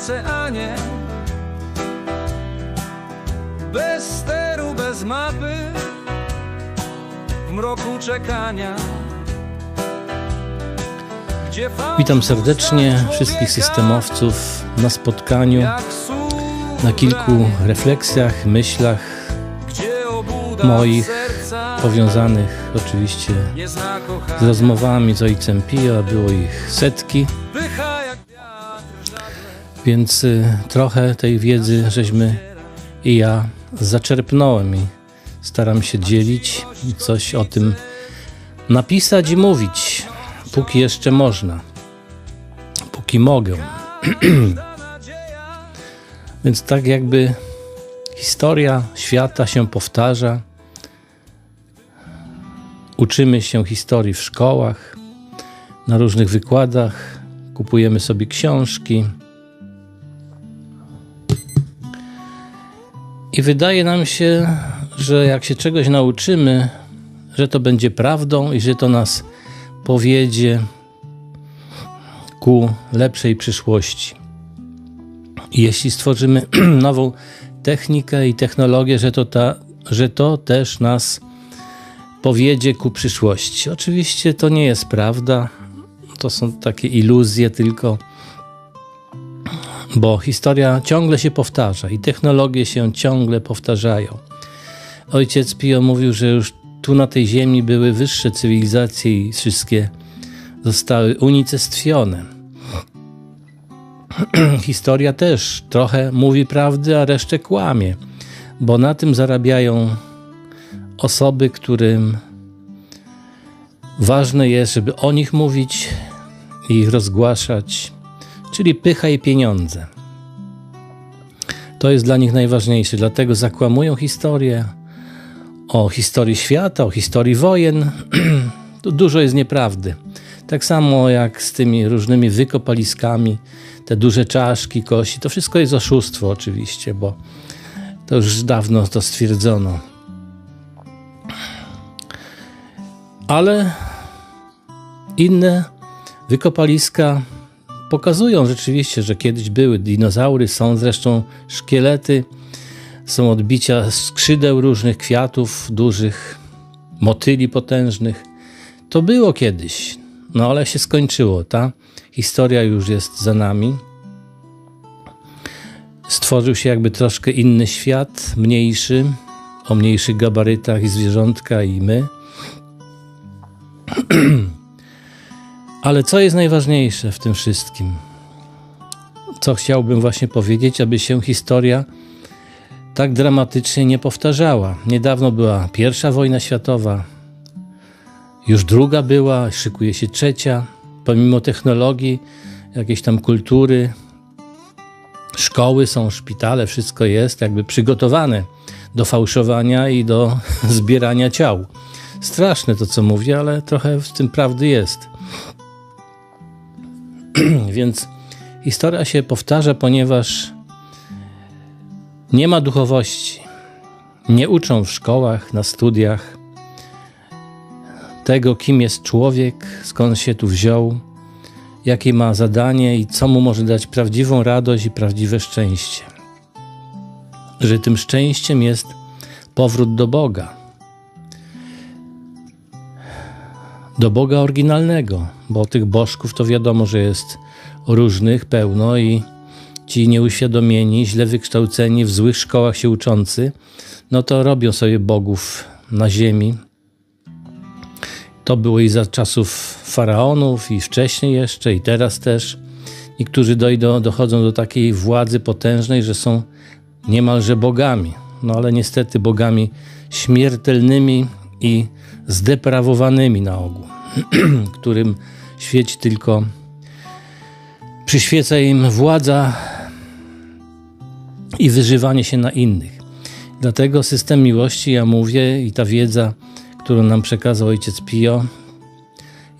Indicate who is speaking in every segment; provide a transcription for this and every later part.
Speaker 1: oceanie. Bez steru, bez mapy W mroku czekania.
Speaker 2: Witam serdecznie wszystkich systemowców na spotkaniu, na kilku refleksjach, myślach moich powiązanych oczywiście z rozmowami z ojcem Pio, a było ich setki, więc y, trochę tej wiedzy żeśmy i ja zaczerpnąłem i staram się dzielić i coś o tym napisać i mówić, póki jeszcze można, póki mogę. Więc tak jakby historia świata się powtarza. Uczymy się historii w szkołach, na różnych wykładach, kupujemy sobie książki. I wydaje nam się, że jak się czegoś nauczymy, że to będzie prawdą i że to nas powiedzie ku lepszej przyszłości. Jeśli stworzymy nową technikę i technologię, że to, ta, że to też nas powiedzie ku przyszłości. Oczywiście to nie jest prawda, to są takie iluzje tylko, bo historia ciągle się powtarza i technologie się ciągle powtarzają. Ojciec Pio mówił, że już tu na tej ziemi były wyższe cywilizacje i wszystkie zostały unicestwione historia też trochę mówi prawdy, a resztę kłamie, bo na tym zarabiają osoby, którym ważne jest, żeby o nich mówić i ich rozgłaszać, czyli pycha i pieniądze. To jest dla nich najważniejsze, dlatego zakłamują historię o historii świata, o historii wojen. Tu dużo jest nieprawdy. Tak samo jak z tymi różnymi wykopaliskami, te duże czaszki, kości, to wszystko jest oszustwo oczywiście, bo to już dawno to stwierdzono. Ale inne wykopaliska pokazują rzeczywiście, że kiedyś były dinozaury, są zresztą szkielety, są odbicia skrzydeł różnych kwiatów dużych, motyli potężnych. To było kiedyś, no ale się skończyło. Ta historia już jest za nami. Stworzył się jakby troszkę inny świat, mniejszy, o mniejszych gabarytach i zwierzątka i my. Ale co jest najważniejsze w tym wszystkim? Co chciałbym właśnie powiedzieć, aby się historia tak dramatycznie nie powtarzała. Niedawno była pierwsza wojna światowa, już druga była, szykuje się trzecia. Pomimo technologii, jakiejś tam kultury, szkoły są, szpitale, wszystko jest jakby przygotowane do fałszowania i do zbierania ciał. Straszne to, co mówię, ale trochę w tym prawdy jest. Więc historia się powtarza, ponieważ nie ma duchowości. Nie uczą w szkołach, na studiach tego, kim jest człowiek, skąd się tu wziął, jakie ma zadanie i co mu może dać prawdziwą radość i prawdziwe szczęście. Że tym szczęściem jest powrót do Boga. Do Boga oryginalnego, bo tych bożków to wiadomo, że jest różnych pełno i ci nieuświadomieni, źle wykształceni, w złych szkołach się uczący, no to robią sobie bogów na ziemi, to było i za czasów faraonów, i wcześniej jeszcze, i teraz też. Niektórzy dojdą, dochodzą do takiej władzy potężnej, że są niemalże bogami. No ale niestety bogami śmiertelnymi i zdeprawowanymi na ogół, którym świeci tylko, przyświeca im władza i wyżywanie się na innych. Dlatego system miłości, ja mówię, i ta wiedza, którą nam przekazał ojciec Pio,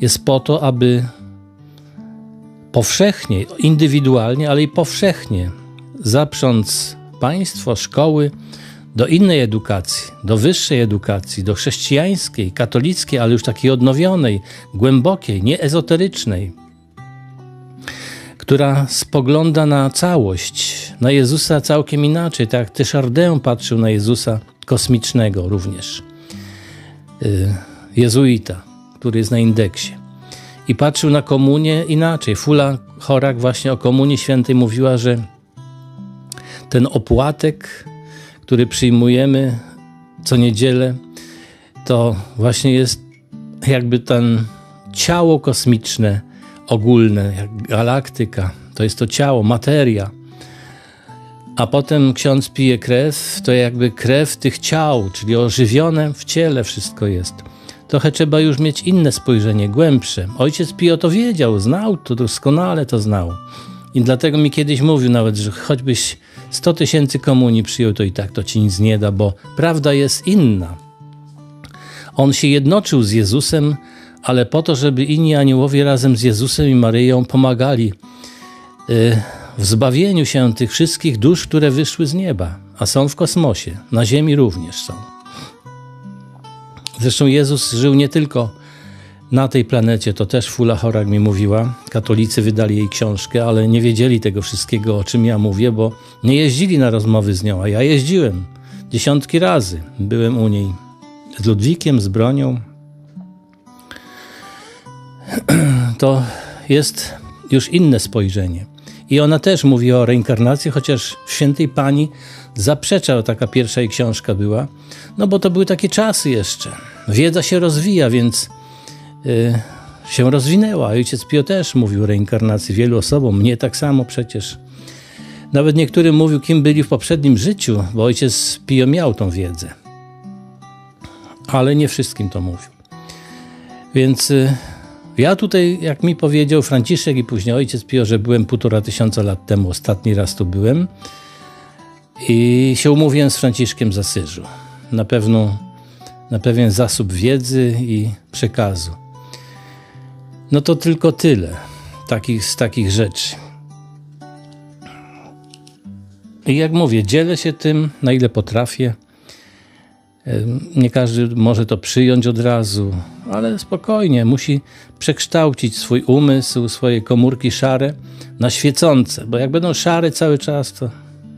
Speaker 2: jest po to, aby powszechnie, indywidualnie, ale i powszechnie zaprząc państwo, szkoły do innej edukacji, do wyższej edukacji, do chrześcijańskiej, katolickiej, ale już takiej odnowionej, głębokiej, nie ezoterycznej. która spogląda na całość, na Jezusa całkiem inaczej, tak jak Tyszardę patrzył na Jezusa kosmicznego również. Y, jezuita, który jest na indeksie. I patrzył na komunię inaczej. Fula Chorak właśnie o komunii świętej mówiła, że ten opłatek, który przyjmujemy co niedzielę, to właśnie jest jakby ten ciało kosmiczne, ogólne, jak galaktyka. To jest to ciało, materia. A potem ksiądz pije krew, to jakby krew tych ciał, czyli ożywione w ciele wszystko jest. Trochę trzeba już mieć inne spojrzenie, głębsze. Ojciec Pio to wiedział, znał to, doskonale to znał. I dlatego mi kiedyś mówił nawet, że choćbyś 100 tysięcy komunii przyjął, to i tak to ci nic nie da, bo prawda jest inna. On się jednoczył z Jezusem, ale po to, żeby inni aniołowie razem z Jezusem i Maryją pomagali y, w zbawieniu się tych wszystkich dusz, które wyszły z nieba, a są w kosmosie, na Ziemi również są. Zresztą Jezus żył nie tylko na tej planecie, to też Fula Chorak mi mówiła. Katolicy wydali jej książkę, ale nie wiedzieli tego wszystkiego, o czym ja mówię, bo nie jeździli na rozmowy z nią, a ja jeździłem dziesiątki razy. Byłem u niej z Ludwikiem, z bronią. To jest już inne spojrzenie. I ona też mówi o reinkarnacji, chociaż w Świętej Pani zaprzeczał, taka pierwsza jej książka była, no bo to były takie czasy jeszcze. Wiedza się rozwija, więc się rozwinęła. Ojciec Pio też mówił o reinkarnacji wielu osobom, mnie tak samo przecież. Nawet niektórym mówił, kim byli w poprzednim życiu, bo ojciec Pio miał tą wiedzę. Ale nie wszystkim to mówił. Więc yy, ja tutaj, jak mi powiedział Franciszek i później ojciec Pio, że byłem półtora tysiąca lat temu, ostatni raz tu byłem i się umówiłem z Franciszkiem z Asyżu. Na, pewno, na pewien zasób wiedzy i przekazu. No to tylko tyle takich, z takich rzeczy. I jak mówię, dzielę się tym, na ile potrafię. Nie każdy może to przyjąć od razu, ale spokojnie, musi przekształcić swój umysł, swoje komórki szare na świecące, bo jak będą szare cały czas, to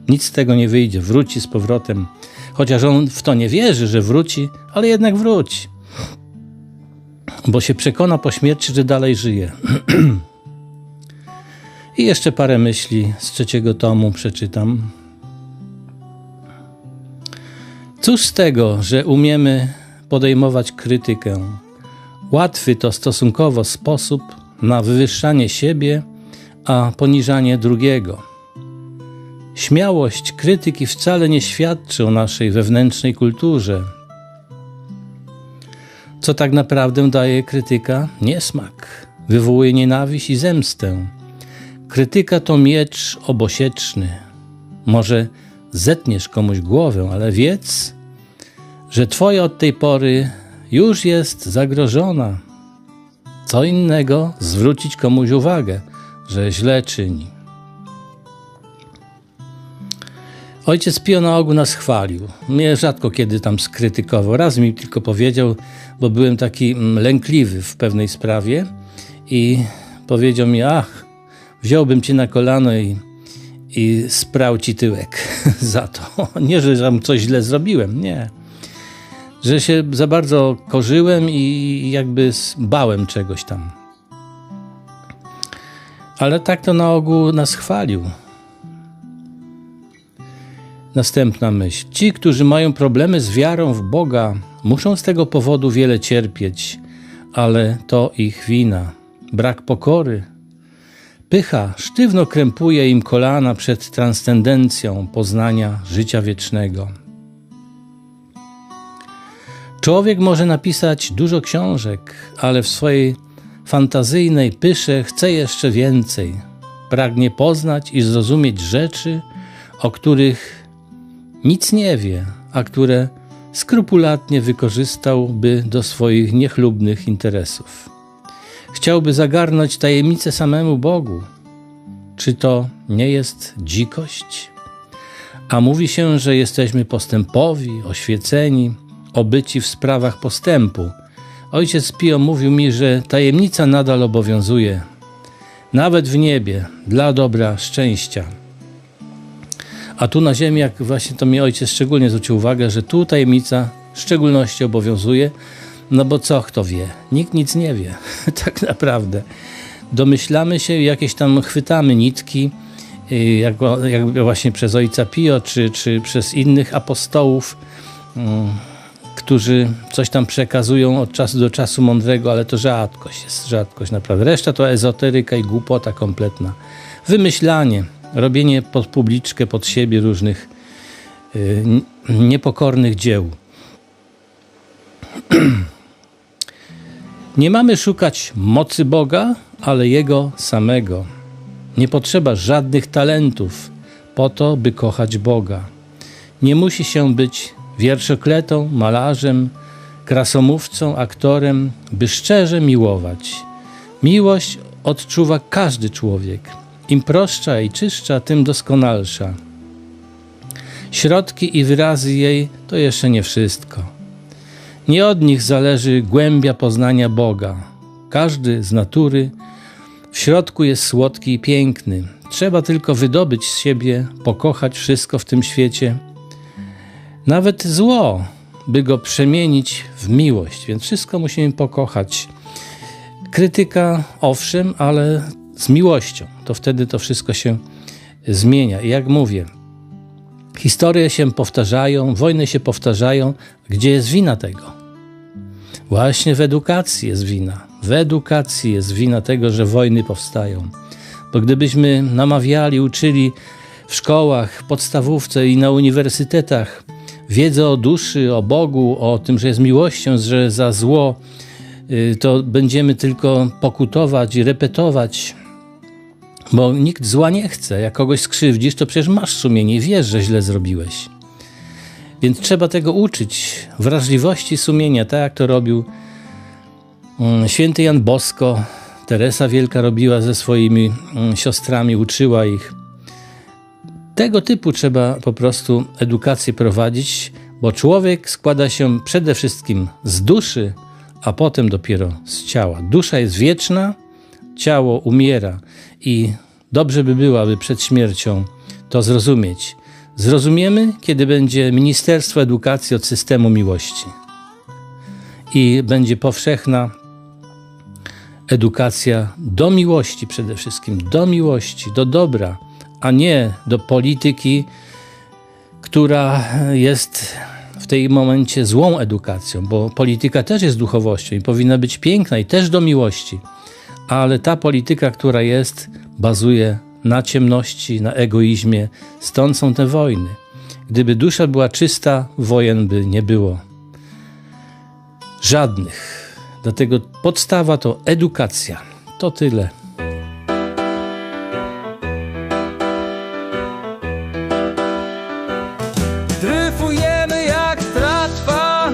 Speaker 2: nic z tego nie wyjdzie, wróci z powrotem. Chociaż on w to nie wierzy, że wróci, ale jednak wróci. Bo się przekona po śmierci, że dalej żyje. I jeszcze parę myśli z trzeciego tomu przeczytam. Cóż z tego, że umiemy podejmować krytykę? Łatwy to stosunkowo sposób na wywyższanie siebie, a poniżanie drugiego. Śmiałość krytyki wcale nie świadczy o naszej wewnętrznej kulturze. Co tak naprawdę daje krytyka? Niesmak, wywołuje nienawiść i zemstę. Krytyka to miecz obosieczny. Może zetniesz komuś głowę, ale wiedz, że Twoja od tej pory już jest zagrożona. Co innego zwrócić komuś uwagę, że źle czyni. Ojciec Pio na ogół nas chwalił. Mnie rzadko kiedy tam skrytykował. Raz mi tylko powiedział, bo byłem taki mm, lękliwy w pewnej sprawie i powiedział mi, ach, wziąłbym cię na kolano i i sprał ci tyłek za to. Nie, że tam coś źle zrobiłem, nie. Że się za bardzo korzyłem i jakby bałem czegoś tam. Ale tak to na ogół nas chwalił. Następna myśl. Ci, którzy mają problemy z wiarą w Boga, muszą z tego powodu wiele cierpieć, ale to ich wina. Brak pokory, Pycha sztywno krępuje im kolana przed transcendencją poznania życia wiecznego. Człowiek może napisać dużo książek, ale w swojej fantazyjnej pysze chce jeszcze więcej. Pragnie poznać i zrozumieć rzeczy, o których nic nie wie, a które skrupulatnie wykorzystałby do swoich niechlubnych interesów. Chciałby zagarnąć tajemnicę samemu Bogu. Czy to nie jest dzikość? A mówi się, że jesteśmy postępowi, oświeceni, obyci w sprawach postępu. Ojciec Pio mówił mi, że tajemnica nadal obowiązuje. nawet w niebie, dla dobra, szczęścia. A tu na ziemi, jak właśnie to mi ojciec szczególnie zwrócił uwagę, że tu tajemnica w szczególności obowiązuje, no bo co kto wie? Nikt nic nie wie, tak naprawdę. Domyślamy się, jakieś tam chwytamy nitki, y, jak, jak właśnie przez ojca Pio, czy, czy przez innych apostołów, mm, którzy coś tam przekazują od czasu do czasu mądrego, ale to rzadkość jest, rzadkość naprawdę. Reszta to ezoteryka i głupota kompletna. Wymyślanie, robienie pod publiczkę, pod siebie różnych y, niepokornych dzieł. Nie mamy szukać mocy Boga, ale Jego samego. Nie potrzeba żadnych talentów po to, by kochać Boga. Nie musi się być wierszokletą, malarzem, krasomówcą, aktorem, by szczerze miłować. Miłość odczuwa każdy człowiek. Im prostsza i czystsza, tym doskonalsza. Środki i wyrazy jej to jeszcze nie wszystko. Nie od nich zależy głębia poznania Boga. Każdy z natury w środku jest słodki i piękny. Trzeba tylko wydobyć z siebie, pokochać wszystko w tym świecie, nawet zło, by go przemienić w miłość. Więc wszystko musimy pokochać. Krytyka, owszem, ale z miłością. To wtedy to wszystko się zmienia. I jak mówię, historie się powtarzają, wojny się powtarzają. Gdzie jest wina tego? Właśnie w edukacji jest wina. W edukacji jest wina tego, że wojny powstają. Bo gdybyśmy namawiali, uczyli w szkołach, podstawówce i na uniwersytetach wiedzę o duszy, o Bogu, o tym, że jest miłością, że za zło y, to będziemy tylko pokutować i repetować, bo nikt zła nie chce. Jak kogoś skrzywdzisz, to przecież masz sumienie i wiesz, że źle zrobiłeś. Więc trzeba tego uczyć, wrażliwości sumienia, tak jak to robił mm, święty Jan Bosko, Teresa Wielka robiła ze swoimi mm, siostrami, uczyła ich. Tego typu trzeba po prostu edukację prowadzić, bo człowiek składa się przede wszystkim z duszy, a potem dopiero z ciała. Dusza jest wieczna, ciało umiera i dobrze by było, aby przed śmiercią to zrozumieć. Zrozumiemy, kiedy będzie Ministerstwo Edukacji od systemu miłości i będzie powszechna edukacja do miłości przede wszystkim, do miłości, do dobra, a nie do polityki, która jest w tej momencie złą edukacją, bo polityka też jest duchowością i powinna być piękna i też do miłości, ale ta polityka, która jest, bazuje na ciemności, na egoizmie. Stąd są te wojny. Gdyby dusza była czysta, wojen by nie było. Żadnych. Dlatego podstawa to edukacja. To tyle.
Speaker 1: Dryfujemy jak tratwa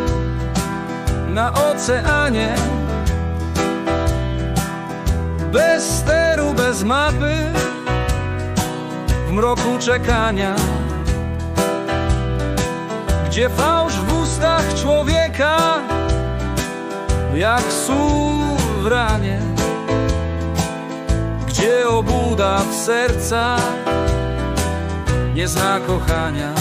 Speaker 1: na oceanie Bez steru, bez mapy W mroku czekania. Gdzie fałsz w ustach człowieka Jak sól w ranie Gdzie obuda w sercach Nie zna kochania.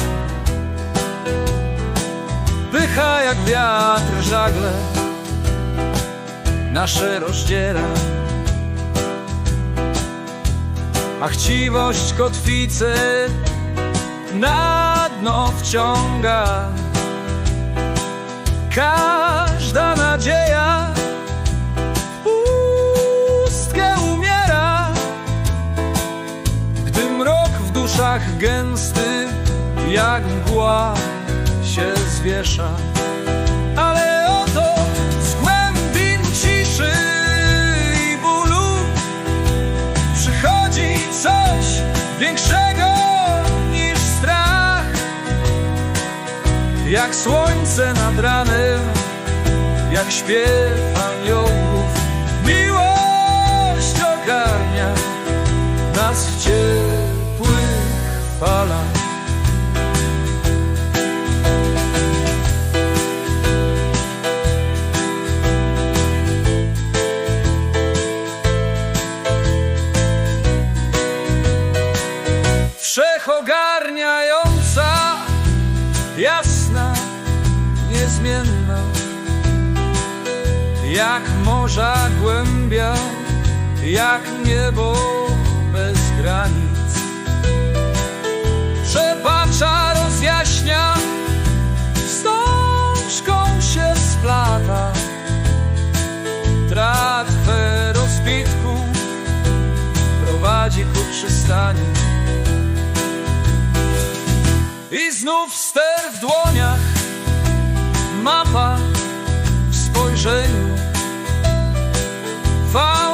Speaker 1: Pycha jak wiatr żagle Nasze rozdziera A chciwość kotwicę Na dno wciąga. Każda nadzieja w Pustkę umiera. Gdy mrok w duszach gęsty Jak mgła się zwiesza Jak słońce nad ranem Jak śpiew aniołów. Miłość ogarnia nas w ciepłych falach niezmienna Jak morza głębia, jak niebo bez granic. Przebacza, rozjaśnia, wstążką się splata. Tratwę rozbitku prowadzi ku przystani. I znów ster w dłoniach mapa w spojrzeniu. Fala